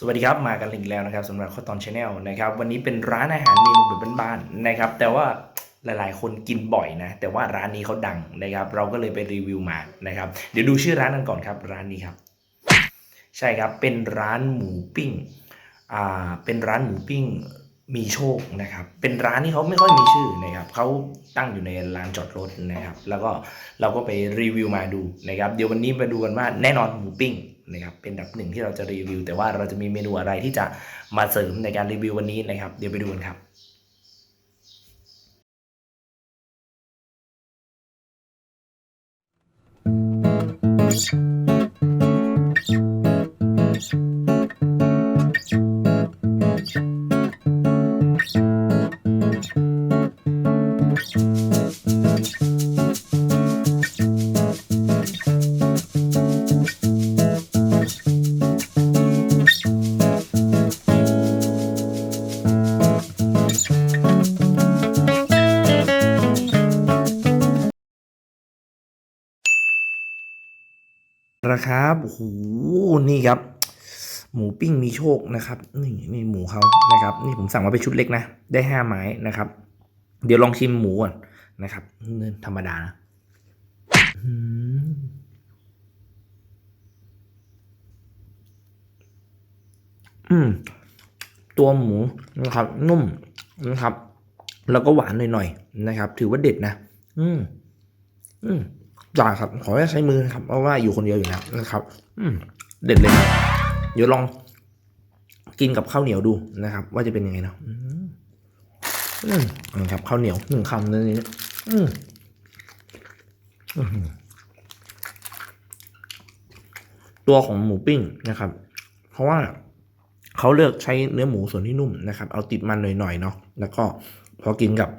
สวัสดีครับ มากันอีกแล้วนะครับสำหรับข้อตอนชาแนลนะครับวันนี้เป็นร้านอาหารเมนูแบบบ้านๆนะครับ แต่ว่าหลายๆ คนกินบ่อยนะ แต่ว่าร้านนี้เขาดังนะครับ เราก็เลยไปรีวิวมานะครับ เดี๋ยวดูชื่อร้านกันก่อนครับ ร้านนี้ครับ ใช่ครับเป็นร้านหมูปิ้งอ่าเป็นร้านหมูปิ้ง มีโชคนะครับ เป็นร้านที่เขาไม่ค่อยมีชื่อนะครับเขาตั้งอยู่ในลานจอดรถนะครับ แล้วก็เราก็ไปรีวิวมาดูนะครับ เดี๋ยววันนี้มาดูกันว่าแน่นอนหมูปิ้งนะครับ เป็นอันดับหนึ่งที่เราจะรีวิว แต่ว่าเราจะมีเมนูอะไรที่จะมาเสริมในการรีวิววันนี้นะครับ เดี๋ยวไปดูกันครับ ราคาโอ้โหนี่ครับ หมูปิ้งมีโชคนะครับนี่นี่หมูเขานะครับ นี่ผมสั่งมาเป็นชุดเล็กนะ ได้ห้าไม้นะครับ เดี๋ยวลองชิมหมูก่อนนะครับนี่ธรรมดานะอืม ตัวหมูนะครับ นุ่มนะครับ แล้วก็หวานหน่อยๆนะครับ ถือว่าเด็ดนะ อืม อืม จ่าครับขอให้ใช้มือนะครับเพราะว่าอยู่คนเดียวอยู่แล้วนะครับ อืมเด็ดเลย เดี๋ยวลองกินกับข้าวเหนียวดูนะครับ ว่าจะเป็นยังไงเนาะอืมอืมนะครับข้าวเหนียวหนึ่งคำนั่นนี่อืมอื้ตัวของหมูปิ้งนะครับ เพราะว่าเขาเลือกใช้เนื้อหมูส่วนที่นุ่มนะครับ เอาติดมันหน่อยๆเนาะแล้วก็พอกินกับ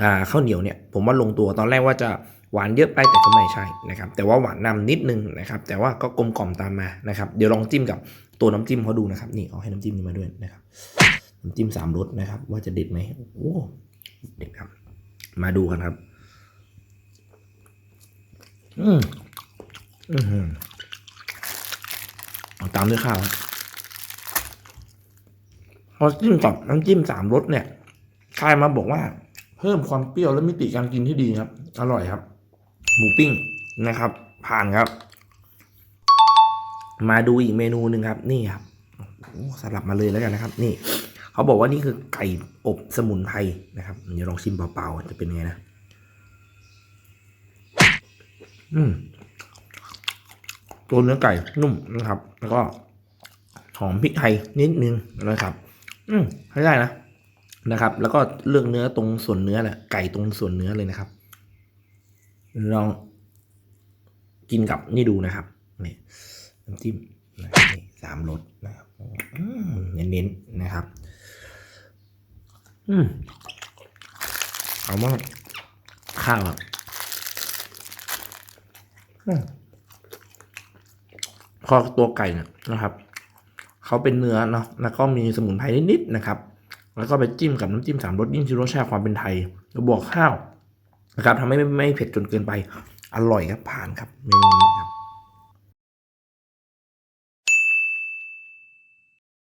อ่าข้าวเหนียวเนี่ย ผมว่าลงตัวตอนแรกว่าจะ หวานเยอะไปแต่ก็ไม่ใช่นะครับแต่ว่าหวานนำนิดนึงนะครับแต่ว่าก็กลมกล่อมตามมานะครับเดี๋ยวลองจิ้มกับตัวน้ำจิ้มเขาดูนะครับนี่เอาให้น้ำจิ้มนี้มาด้วยนะครับน้ำจิ้มสามรสนะครับ ว่าจะเด็ดไหมโอ้เด็ดครับ มาดูกันครับ อืมอืมเอาตามด้วยข้าวพอจิ้มกับน้ำจิ้มสามรสเนี่ยใครมาบอกว่าเพิ่มความเปรี้ยวและมิติการกินที่ดีครับ อร่อยครับ หมูปิ้งนะครับ ผ่านครับ มาดูอีกเมนูหนึ่งครับนี่ครับสลับมาเลยแล้วกันนะครับ นี่ เขาบอกว่านี่คือไก่อบสมุนไพรนะครับเดี๋ยวลองชิมเปล่าๆจะเป็นไงนะอืมตัวเนื้อไก่นุ่มนะครับ แล้วก็หอมพริกไทยนิดนึงนะครับ อืมใช้ได้นะนะครับ แล้วก็เลือกเนื้อตรงส่วนเนื้อแหละไก่ตรงส่วนเนื้อเลยนะครับ ลองกินกับนี่ดูนะครับนี่น้ำจิ้มนะนี่สามรสนะครับเน้นๆนะครับ อืมเอามาข้าวอะพอตัวไก่เนี่ยนะครับเขาเป็นเนื้อเนาะแล้วก็มีสมุนไพรนิดๆนะครับ แล้วก็ไปจิ้มกับน้ำจิ้มสามรสยิ่งชูรสชาติความเป็นไทยแล้วบวกข้าว นะครับทำให้ไม่เผ็ดจนเกินไป อร่อยครับผ่านครับเมนูนี้ครับ